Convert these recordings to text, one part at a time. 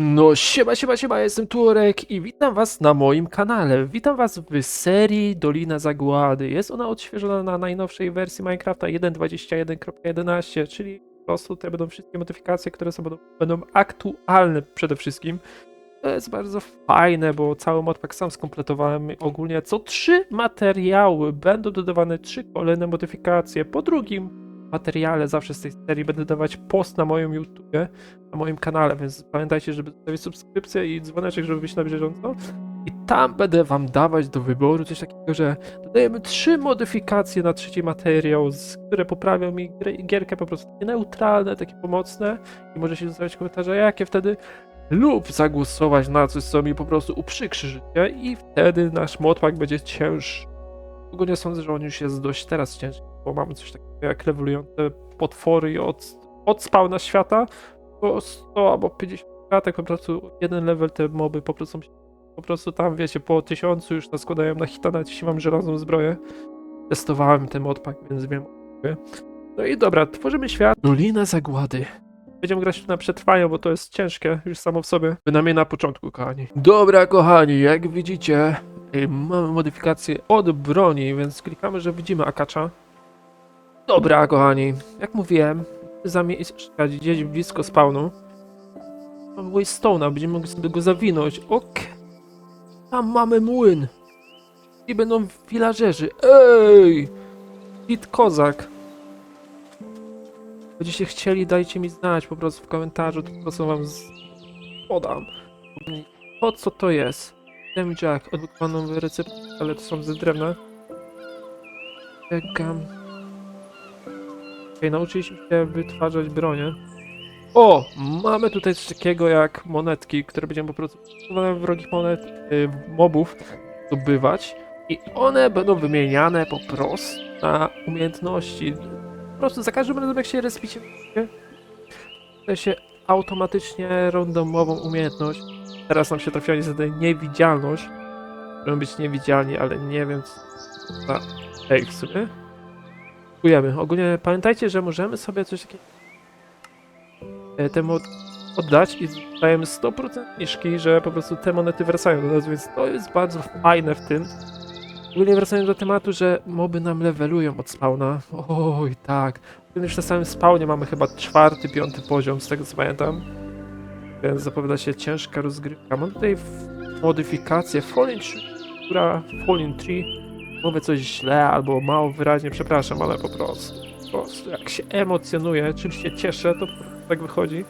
No siema, siema, siema, jestem Turek i witam was na moim kanale. Witam was w serii Dolina Zagłady. Jest ona odświeżona na najnowszej wersji Minecrafta 1.21.11, czyli po prostu te będą wszystkie modyfikacje, które są, będą, będą aktualne przede wszystkim. To jest bardzo fajne, bo cały modpack sam skompletowałem. Ogólnie co trzy materiały będą dodawane trzy kolejne modyfikacje. Po drugim materiale zawsze z tej serii będę dawać post na moim YouTubie, na moim kanale, więc pamiętajcie, żeby zostawić subskrypcję i dzwoneczek, żeby być na bieżąco. I tam będę wam dawać do wyboru coś takiego, że dodajemy trzy modyfikacje na trzeci materiał, które poprawią mi gierkę po prostu takie neutralne, takie pomocne i możecie zostawić komentarze, jakie wtedy lub zagłosować na coś, co mi po prostu uprzykrzy życie i wtedy nasz modpack będzie cięższy. Ogólnie sądzę, że on już jest dość teraz ciężki, bo mamy coś takiego jak levelujące potwory od, od spawna świata po 100 albo 50 kratek po prostu jeden level te moby po prostu po prostu tam wiecie po tysiącu już naskładają na hita nawet jeśli mam żelazną zbroję testowałem ten modpack więc wiem no i dobra tworzymy świat Dolina Zagłady Będziemy grać na przetrwanie, bo to jest ciężkie już samo w sobie. Bynajmniej na początku, kochani. Dobra, kochani, jak widzicie, y, mamy modyfikację od broni, więc klikamy, że widzimy akacza. Dobra, kochani, jak mówiłem, zamieszkać gdzieś blisko spawnu. Mamy Waystone'a, będziemy mogli sobie go zawinąć. Ok. Tam mamy młyn. I będą villagerzy. Ej! Hit kozak. Będziecie chcieli, dajcie mi znać po prostu w komentarzu, po prostu wam z... podam. Po co to jest? Dem Jack, odblokowaną receptę, ale to są ze drewna. Czekam. Okej, nauczyliśmy się wytwarzać bronię. O! Mamy tutaj coś takiego jak monetki, które będziemy po prostu wrogich monet, y, mobów zdobywać. I one będą wymieniane po prostu na umiejętności. Po prostu za każdym razem jak się respicie, to się automatycznie randomową umiejętność. Teraz nam się trafiła niestety niewidzialność. Możemy być niewidzialni, ale nie wiem co. Ej, w sumie? Dziękujemy. Ogólnie pamiętajcie, że możemy sobie coś takiego e, temu od- oddać i dajemy 100% niżki, że po prostu te monety wracają do nas, więc to jest bardzo fajne w tym. Ogólnie wracając do tematu, że moby nam levelują od spawna. Oj, tak. Już na samym spawnie mamy chyba czwarty, piąty poziom, z tego co pamiętam. Więc zapowiada się ciężka rozgrywka. Mam tutaj modyfikację Falling Tree, która Falling Tree mówię coś źle albo mało wyraźnie, przepraszam, ale po prostu, po prostu jak się emocjonuję, czym się cieszę, to tak wychodzi.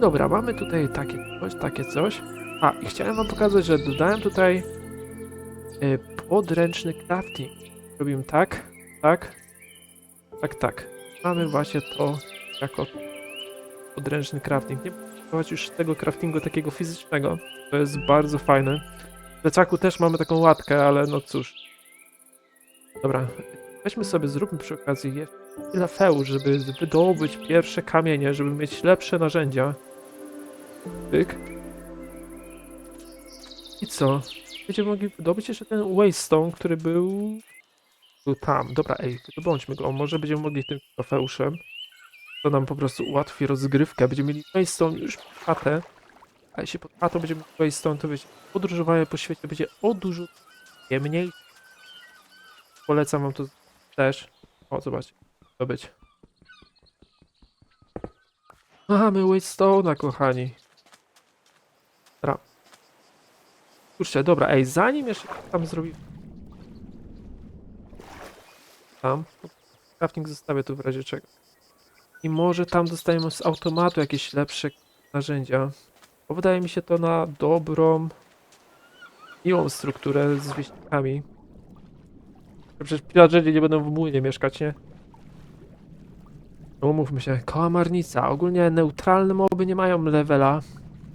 Dobra, mamy tutaj takie coś, takie coś. A, i chciałem wam pokazać, że dodałem tutaj y, podręczny crafting. Robimy tak, tak, tak, tak. Mamy właśnie to jako podręczny crafting. Nie próbować już tego craftingu takiego fizycznego. To jest bardzo fajne. W plecaku też mamy taką łatkę, ale no cóż. Dobra, weźmy sobie, zróbmy przy okazji jeszcze tyle feł, żeby wydobyć pierwsze kamienie, żeby mieć lepsze narzędzia. Pyk. I co? Będziemy mogli wydobyć jeszcze ten Waystone, który był... Był tam. Dobra, ej, wydobądźmy go. Może będziemy mogli tym trofeuszem. To nam po prostu ułatwi rozgrywkę. Będziemy mieli Waystone już pod chatę. A jeśli pod chatą będziemy mieli Waystone, to wiecie, podróżowanie po świecie będzie o dużo mniej. Polecam wam to też. O, zobaczcie. To być. Mamy Waystone'a, kochani. Dobra. Kurczę, dobra, ej, zanim jeszcze tam zrobi... Tam. Crafting zostawię tu w razie czego. I może tam dostajemy z automatu jakieś lepsze narzędzia. Bo wydaje mi się to na dobrą, miłą strukturę z wieśnikami. Przecież pillagerzy nie będą w młynie mieszkać, nie? No umówmy się, kałamarnica. Ogólnie neutralne moby nie mają levela.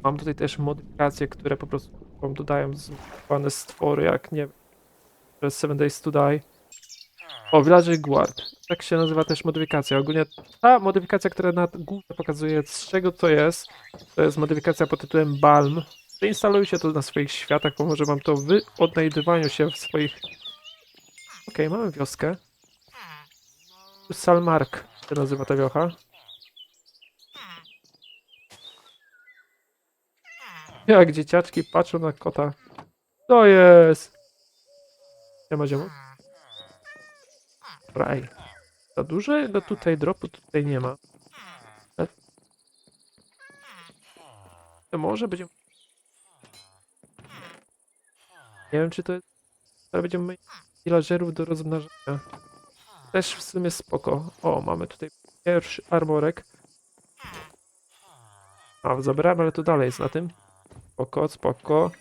Mam tutaj też modyfikacje, które po prostu wam dodają zwane stwory, jak nie wiem, 7 Days to Die. O, Villager Guard. Tak się nazywa też modyfikacja. Ogólnie ta modyfikacja, która na górze pokazuje z czego to jest, to jest modyfikacja pod tytułem Balm. Zainstalujcie to na swoich światach, pomoże wam to w odnajdywaniu się w swoich... Okej, mamy wioskę. Salmark się nazywa ta wiocha. Jak dzieciaczki patrzą na kota. To jest. Nie ma ziomu. Dobra, ej. Za dużego tutaj dropu tutaj nie ma. To może będzie. Nie wiem, czy to jest. Teraz będziemy villagerów do rozmnażania. Też w sumie spoko. O, mamy tutaj pierwszy armorek. A, zabrałem, ale to dalej jest na tym. Spoko, spoko.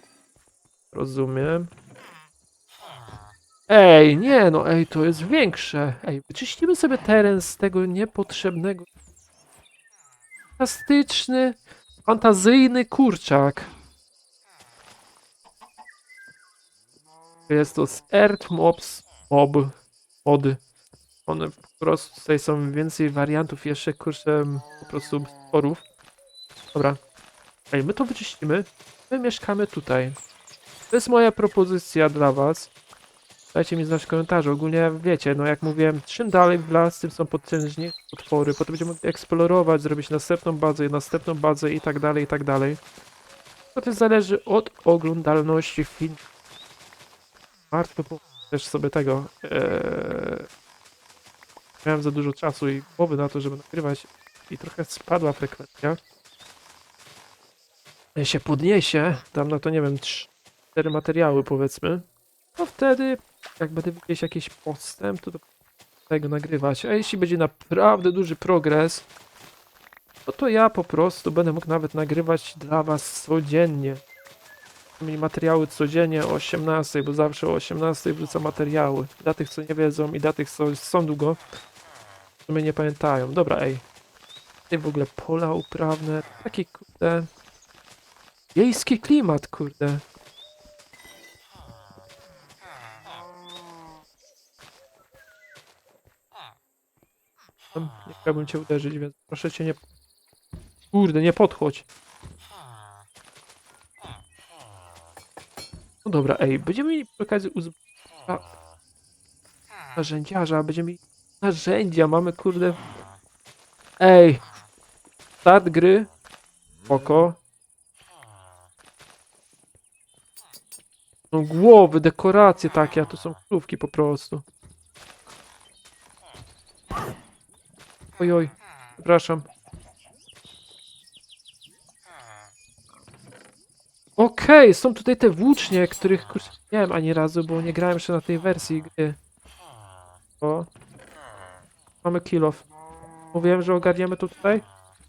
Rozumiem. Ej, nie no, ej, to jest większe. Ej, wyczyścimy sobie teren z tego niepotrzebnego. Fantastyczny, fantazyjny kurczak. Jest to z Earth Mobs Mob Mody. One po prostu tutaj są więcej wariantów jeszcze kurczę po prostu sporów. Dobra. Ej, my to wyczyścimy. My mieszkamy tutaj. To jest moja propozycja dla was. Dajcie mi znać w komentarzu. Ogólnie wiecie, no jak mówiłem, czym dalej w las, tym są potężniejsze potwory. Potem będziemy eksplorować, zrobić następną bazę, następną bazę i tak dalej, i tak dalej. To też zależy od oglądalności filmu. Martwy też sobie tego. Eee... Miałem za dużo czasu i głowy na to, żeby nagrywać i trochę spadła frekwencja. Jak się podniesie, tam na to nie wiem, cztery materiały powiedzmy, to wtedy jak będę widzieć jakiś postęp, to do tego nagrywać. A jeśli będzie naprawdę duży progres, no to ja po prostu będę mógł nawet nagrywać dla was codziennie. Mieli materiały codziennie o 18, bo zawsze o 18 wrzucam materiały. Dla tych, co nie wiedzą i dla tych, co są długo, to mnie nie pamiętają. Dobra, ej. Tutaj w ogóle pola uprawne, taki kurde... Wiejski klimat, kurde. Nie chciałbym cię uderzyć, więc proszę cię nie... Kurde, nie podchodź. No dobra, ej, będziemy mieli przy okazji uzbroić narzędziarza, będziemy mieli narzędzia, mamy kurde... Ej! Start gry. Oko. No głowy, dekoracje takie, a tu są krówki po prostu. Oj, oj, przepraszam. Okej, są tutaj te włócznie, których kurczę nie miałem ani razu, bo nie grałem jeszcze na tej wersji gry. O. Mamy kill off. Mówiłem, że ogarniemy to tutaj.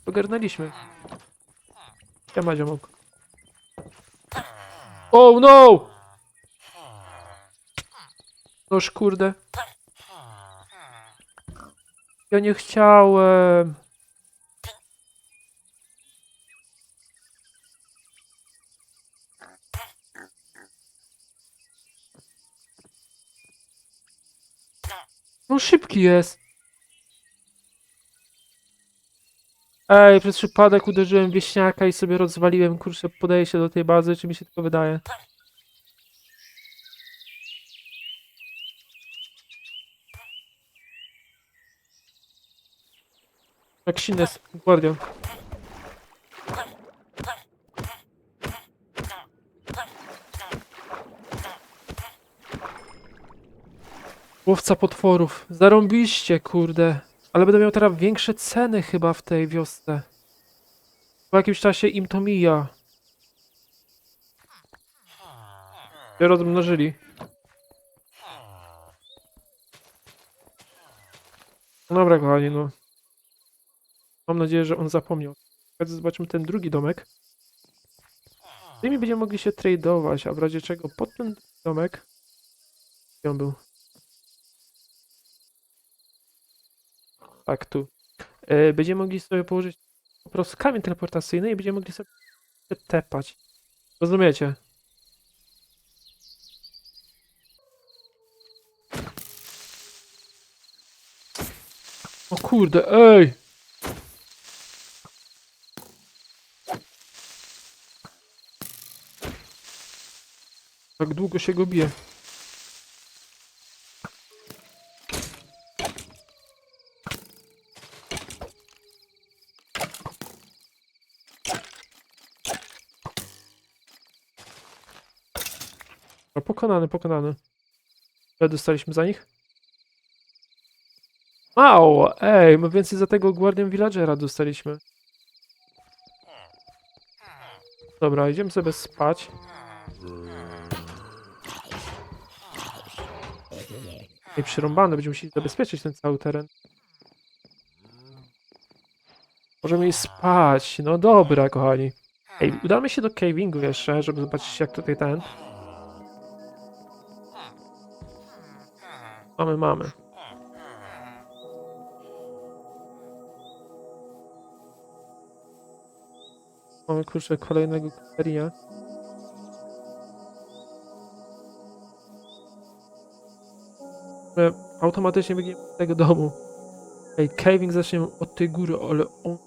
Ogarnęliśmy. Siema, ziomok. Oh no! Noż kurde. Ja nie chciałem. No szybki jest. Ej, przez przypadek uderzyłem wieśniaka i sobie rozwaliłem, kurczę, podaję się do tej bazy, czy mi się tylko wydaje. Jak Sines, Guardian. Łowca potworów. Zarąbiście, kurde. Ale będę miał teraz większe ceny chyba w tej wiosce. Po jakimś czasie im to mija. Się rozmnożyli. Dobra, kochani, no. Mam nadzieję, że on zapomniał. Teraz zobaczymy ten drugi domek. Z tymi będziemy mogli się tradeować, a w razie czego pod ten domek... Gdzie on był? Tak, tu. E, będziemy mogli sobie położyć po prostu kamień teleportacyjny i będziemy mogli sobie tepać. Rozumiecie? O kurde, ej! Tak długo się go bije. No, pokonany, pokonany. Ile dostaliśmy za nich? Mało! Ej, my więcej za tego Guardian Villagera dostaliśmy. Dobra, idziemy sobie spać. Ej, przyrąbane, będziemy musieli zabezpieczyć ten cały teren. Możemy iść spać. No dobra, kochani. Ej, udamy się do cavingu jeszcze, żeby zobaczyć jak tutaj ten. Mamy, mamy. Mamy kurczę kolejnego że automatycznie biegniemy z tego domu. Ej, caving zaczniemy od tej góry, ale on...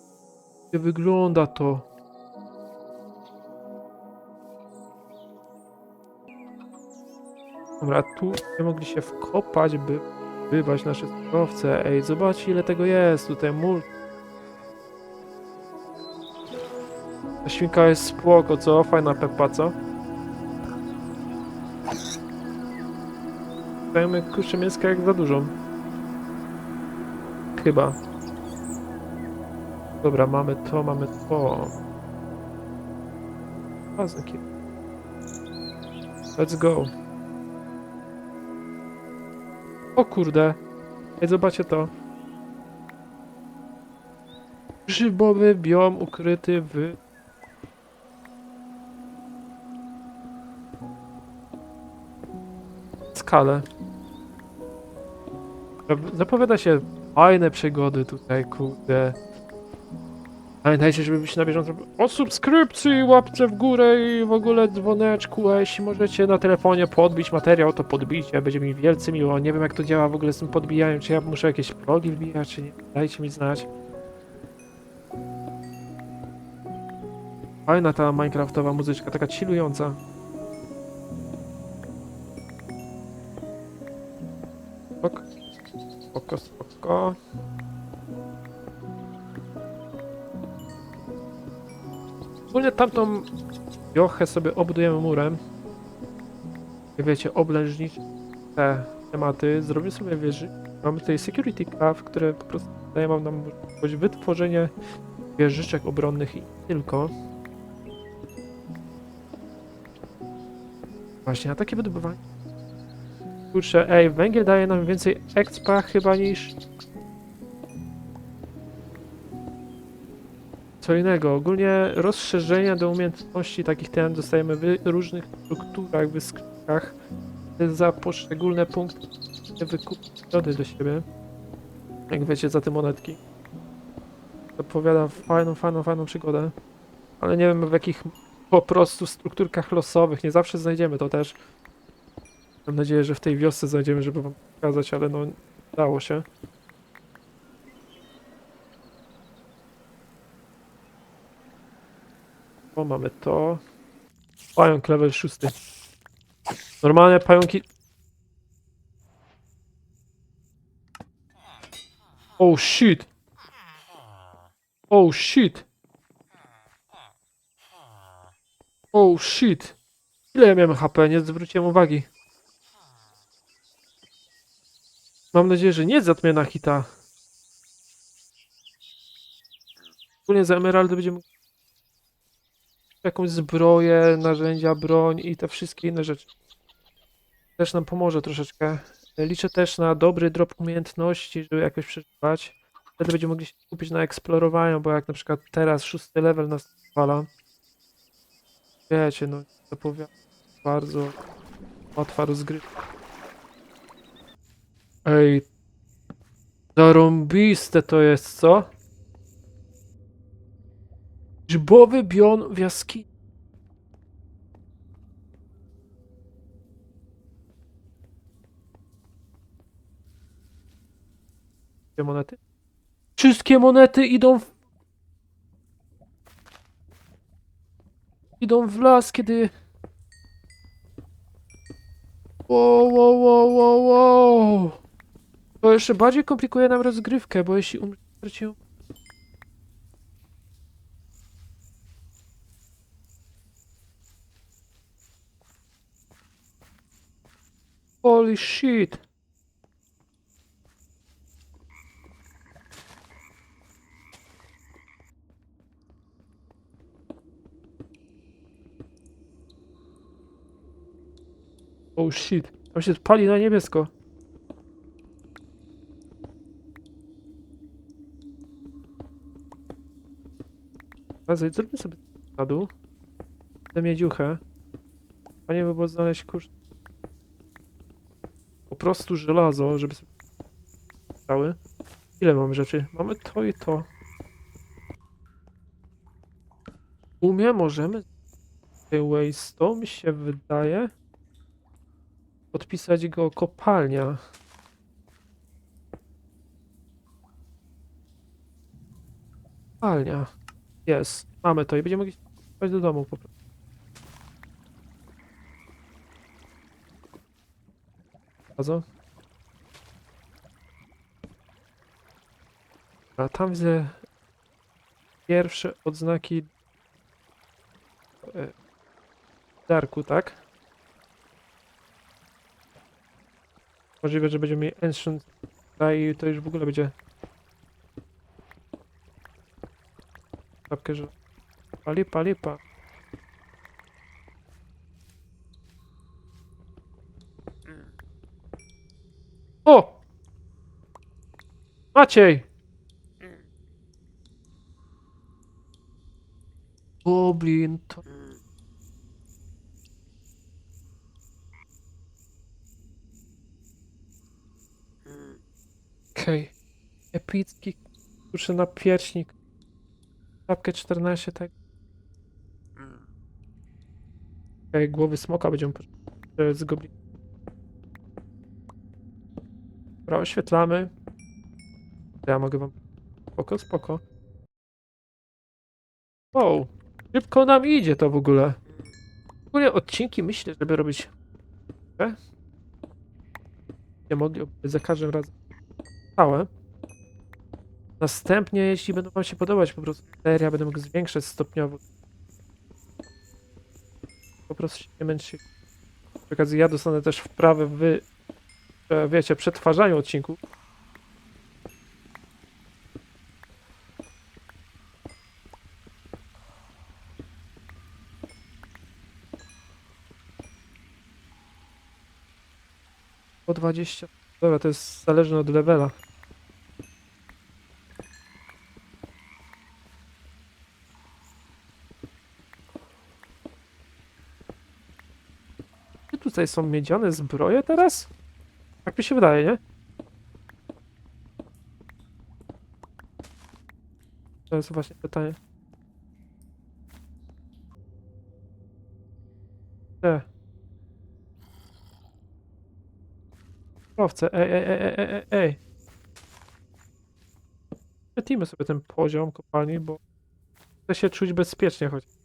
Wygląda to? Dobra, tu nie mogli się wkopać, by wywać nasze surowce. Ej, zobaczcie ile tego jest tutaj, mul... Ta świnka jest spłoko, co? Fajna Peppa, co? Dajemy kurczę mięska jak za dużo. Chyba. Dobra, mamy to, mamy to. Let's go. O kurde. Ej, zobaczcie to. Grzybowy biom ukryty w... skale. Zapowiada się fajne przygody tutaj, kurde. Pamiętajcie, żeby być na bieżąco o subskrypcji, łapce w górę i w ogóle dzwoneczku, a jeśli możecie na telefonie podbić materiał, to podbijcie, będzie mi wielce miło. Nie wiem jak to działa w ogóle z tym podbijaniem, czy ja muszę jakieś progi wbijać, czy nie. Dajcie mi znać. Fajna ta minecraftowa muzyczka, taka chillująca. Spoko, spoko, spoko. Ogólnie tamtą wiochę sobie obudujemy murem. Wiecie, oblężnić te tematy. Zrobimy sobie wieży. Mamy tutaj security craft, które po prostu daje nam możliwość wytworzenia wieżyczek obronnych i tylko. Właśnie, a takie wydobywanie. Kurczę, ej, węgiel daje nam więcej expa chyba niż co innego. Ogólnie rozszerzenia do umiejętności takich ten dostajemy w różnych strukturach, w za poszczególne punkty wykupione do siebie. Jak wiecie, za te monetki. Zapowiada fajną, fajną, fajną przygodę. Ale nie wiem w jakich po prostu strukturkach losowych. Nie zawsze znajdziemy to też. Mam nadzieję, że w tej wiosce znajdziemy, żeby wam pokazać, ale no dało się. Mamy to. Pająk level 6. Normalne pająki... Oh shit! Oh shit! Oh shit! Ile ja miałem HP? Nie zwróciłem uwagi. Mam nadzieję, że nie zatmiana hita. Ogólnie za emeraldy będziemy jakąś zbroję, narzędzia, broń i te wszystkie inne rzeczy. Też nam pomoże troszeczkę. Liczę też na dobry drop umiejętności, żeby jakoś przeżywać. Wtedy będziemy mogli się skupić na eksplorowaniu, bo jak na przykład teraz szósty level nas zwala. Wiecie, no powiem bardzo łatwa rozgrywka. Ej, zarąbiste to jest, co? Grzybowy bion w jaskini. Gdzie monety? Wszystkie monety idą w... Idą w las, kiedy... Wow, wow, wow, wow, wow. To jeszcze bardziej komplikuje nam rozgrywkę, bo jeśli umrę, Holy shit! Oh shit. Tam się pali na niebiesko. Zróbmy sobie na dół. Chcę miedziuchę. Fajnie by było znaleźć kurz. Po prostu żelazo, żeby cały. Ile mamy rzeczy? Mamy to i to. Umie możemy Waystone mi się wydaje podpisać go kopalnia. Kopalnia. Jest. Mamy to i będziemy mogli do domu po prostu. Bardzo. A tam widzę pierwsze odznaki e, Darku, tak? Możliwe, że będziemy mieli Ancient i to już w ogóle będzie Czapkę, że palipa, lipa. O! Maciej! Goblin to... Okej. Epicki kuszy na pierśnik. Czapkę 14, tak. Okej, głowy smoka będziemy z goblin. Dobra, oświetlamy. Ja mogę wam... Spoko, spoko. Wow, szybko nam idzie to w ogóle. W ogóle odcinki myślę, żeby robić... E? Nie mogli za każdym razem całe. Następnie, jeśli będą wam się podobać po prostu seria, będę mógł zwiększać stopniowo. Po prostu się nie męczy. Przy okazji ja dostanę też wprawę w, wiecie, przetwarzaniu odcinków. Po 20. Dobra, to jest zależne od levela. Czy tutaj są miedziane zbroje teraz? Tak mi się wydaje, nie? To jest właśnie pytanie. Te. Owce, ej, ej, ej, ej, ej, ej. Przetnijmy sobie ten poziom kopalni, bo chcę się czuć bezpiecznie choć.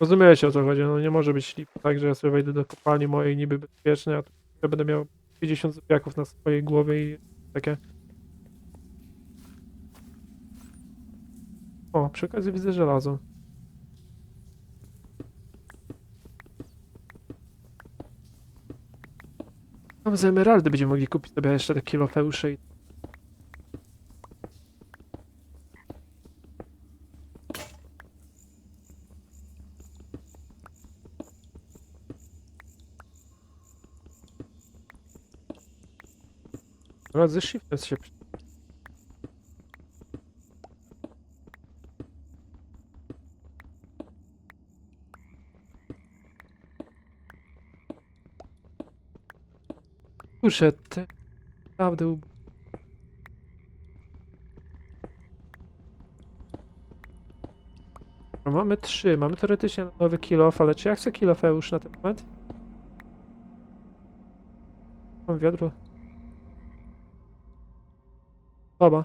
Rozumiecie o co chodzi, no nie może być tak, że ja sobie wejdę do kopalni mojej niby bezpiecznie, a tu ja będę miał 50 zombiaków na swojej głowie i takie... O, przy okazji widzę żelazo. Tam z emeraldy będziemy mogli kupić sobie jeszcze te kilofeusze i... Dobra, ze shiftem się... Kurczę, te... Naprawdę... No, mamy trzy, mamy teoretycznie nowy kilof, ale czy ja chcę kilof już na ten moment? Mam wiadro. Baba.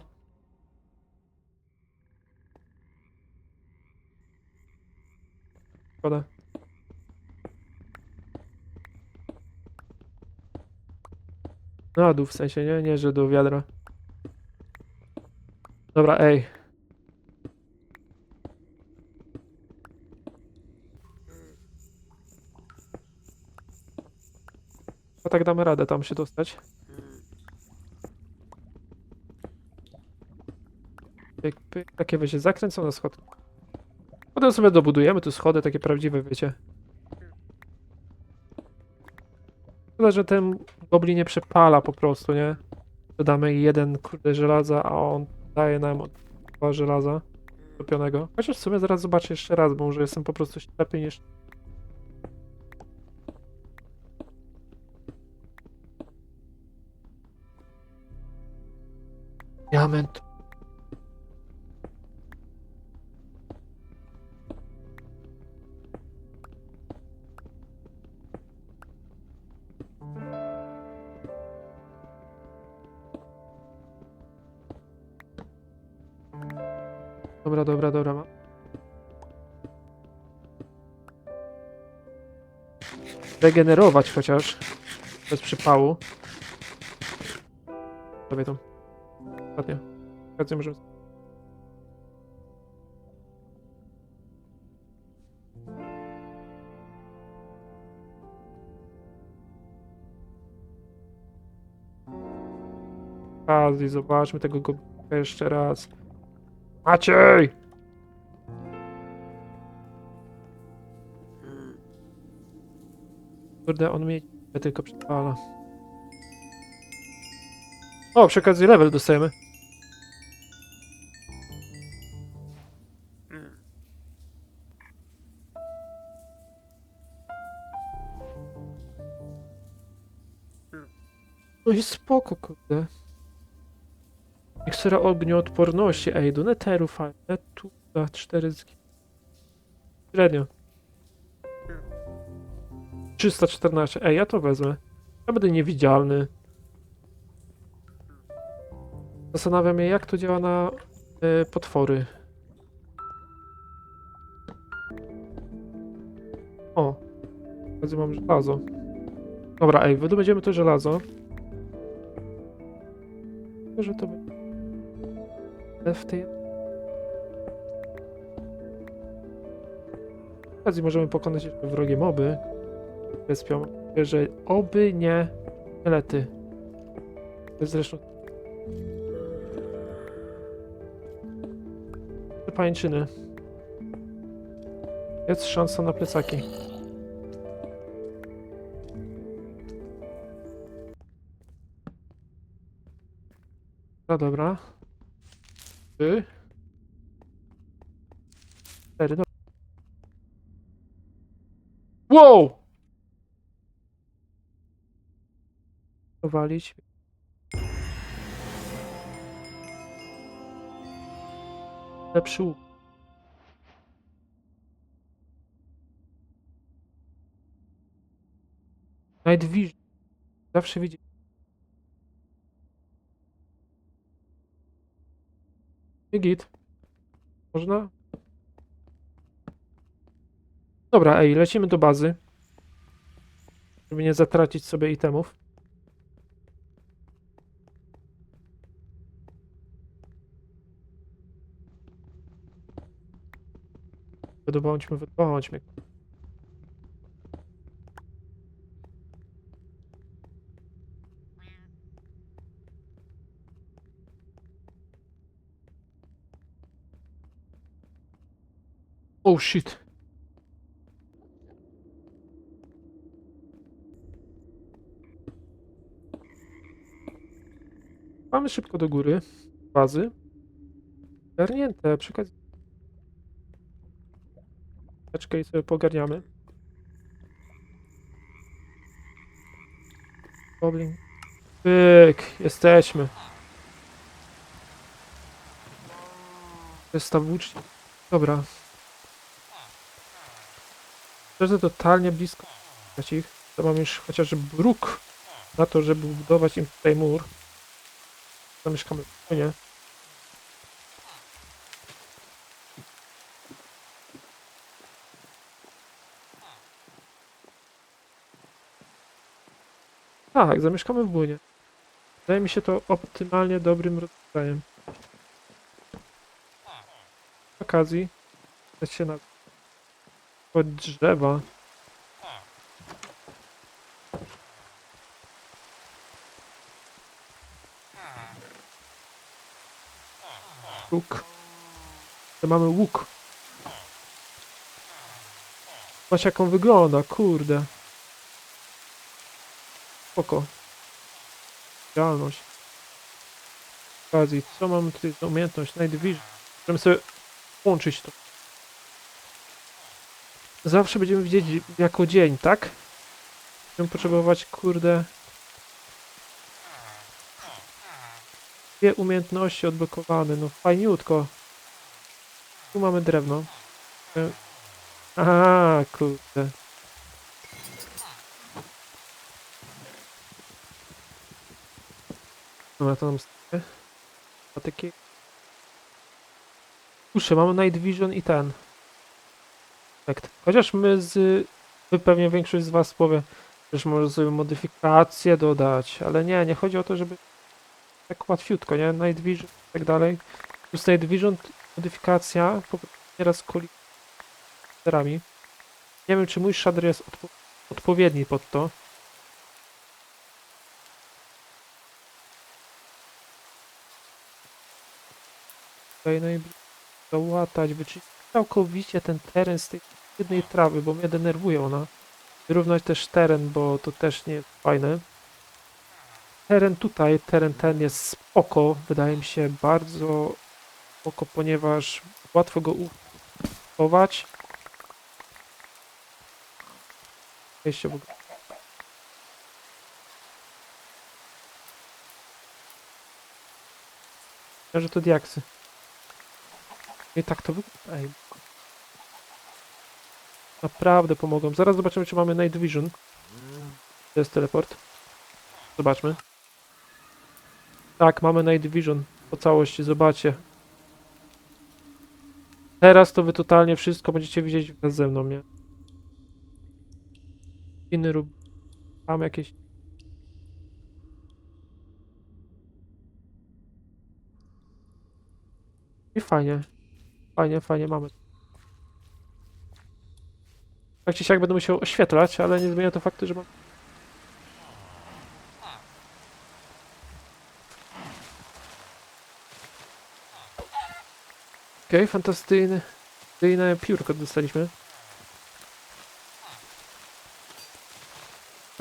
Szkoda. Na dół w sensie, nie? Nie, że do wiadra. Dobra, ej. A tak damy radę tam się dostać. Pyk, pyk. Takie wiecie, zakręcone schody. Potem sobie dobudujemy tu schody, takie prawdziwe, wiecie. Szkoda, że ten goblin nie przepala po prostu, nie? Dodamy jeden kurde żelaza, a on daje nam dwa żelaza topionego. Chociaż w sumie zaraz zobaczę jeszcze raz, bo może jestem po prostu ślepy niż... Diament. Regenerować chociaż. Bez przypału. Sobie to. Ostatnio. Okazję możemy. Okazji, zobaczmy tego goblina jeszcze raz. Maciej! Kurde, on mnie tylko przypala. O, przy okazji level dostajemy. No i spoko, kurde. Mikstura ognioodporności. Ej, do neteru fajne. Tu za 4 z... Średnio. 314. Ej, ja to wezmę. Ja będę niewidzialny. Zastanawiam się, jak to działa na y, potwory. O. Wtedy mam żelazo. Dobra, ej, wydobędziemy to żelazo. Tylko, że to będzie... W okazji możemy pokonać jeszcze wrogie moby. Respią, że oby nie jest zresztą... Te Pańczyny. Jest szansa na plecaki. No dobra. Trzy. Cztery, no. Wow! Powalić. Lepszy łuk. Night Vision. Zawsze widzi. I git. Można? Dobra, ej, lecimy do bazy. Żeby nie zatracić sobie itemów. Wydobądźmy, wydobądźmy. Oh shit. Mamy szybko do góry. Bazy. Garnięte, przy okazji. Chwileczkę i sobie pogarniamy. Goblin. Pyk, jesteśmy. To jest ta włócznia. Dobra. Szczerze, totalnie blisko ich. To mam już chociaż bruk na to, żeby budować im tutaj mur. Zamieszkamy w nie. Tak, zamieszkamy w młynie. Wydaje mi się to optymalnie dobrym rozwiązaniem. Z okazji chcę się na... pod drzewa. Łuk. To mamy łuk. Patrz jak on wygląda, kurde. Spoko. Idealność. Okazji, co mamy tutaj za umiejętność? Night Vision. Możemy sobie łączyć to. Zawsze będziemy widzieć jako dzień, tak? Będziemy potrzebować, kurde... Dwie umiejętności odblokowane, no fajniutko. Tu mamy drewno. E, Aha, kurde. Dobra, to nam. A takie... Kurczę, mamy Night Vision i ten. Chociaż my z... Wy pewnie większość z was powie, że może sobie modyfikacje dodać, ale nie, nie chodzi o to, żeby tak łatwiutko, nie? Night Vision i tak dalej. Plus Night Vision, modyfikacja, po prostu nieraz koli shaderami. Nie wiem, czy mój shader jest odpo odpowiedni pod to. Tutaj no i załatać, wyczyścić całkowicie ten teren z tej jednej trawy, bo mnie denerwuje ona. Wyrównać też teren, bo to też nie jest fajne. Teren tutaj, teren ten jest spoko, wydaje mi się bardzo spoko, ponieważ łatwo go uchować. Ogóle. Ja, że to diaksy. I tak to wygląda. Naprawdę pomogą. Zaraz zobaczymy, czy mamy Night Vision. To jest teleport. Zobaczmy. Tak, mamy Night Vision po całości, zobaczcie. Teraz to wy totalnie wszystko będziecie widzieć ze mną, nie? Inny rób. Tam jakieś... I fajnie. Fajnie, fajnie mamy. Tak czy siak będę musiał oświetlać, ale nie zmienia to faktu, że mam... Okej, fantastyjny, fantastyjne piórko dostaliśmy.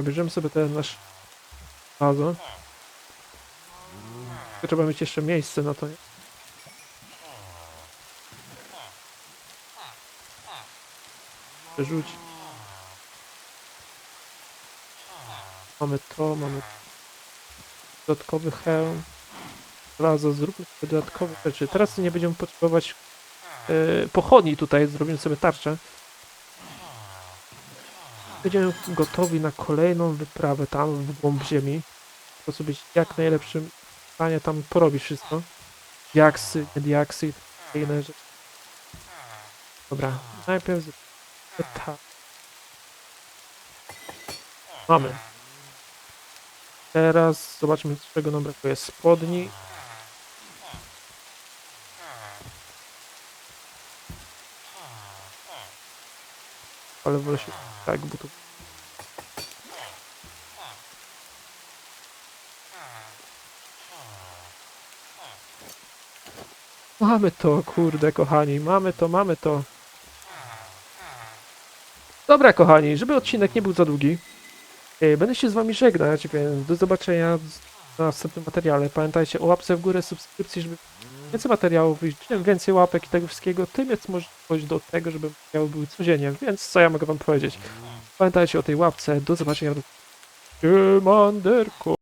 Bierzemy sobie ten nasz. Tylko Trzeba mieć jeszcze miejsce na to. nie? Przerzuć. Mamy to, mamy dodatkowy hełm. Razo, zróbmy dodatkowe rzeczy. Teraz nie będziemy potrzebować e, pochodni tutaj, zrobimy sobie tarczę. Będziemy gotowi na kolejną wyprawę tam w głąb ziemi. Po prostu być jak najlepszym stanie tam porobić wszystko. Diaksy, diaksy inne rzeczy. Dobra, najpierw tak. Mamy. Teraz zobaczmy, czego nam brakuje. Spodni. Ale wolę się tak, to... Mamy to, kurde, kochani, mamy to, mamy to. Dobra, kochani, żeby odcinek nie był za długi, e, będę się z wami żegnać, więc do zobaczenia na następnym materiale. Pamiętajcie o łapce w górę, subskrypcji, żeby więcej materiałów, czym więcej łapek i tego wszystkiego, tym jest możliwość do tego, żeby materiały były codziennie, więc co ja mogę wam powiedzieć? Pamiętajcie o tej łapce, do zobaczenia Siemanderko.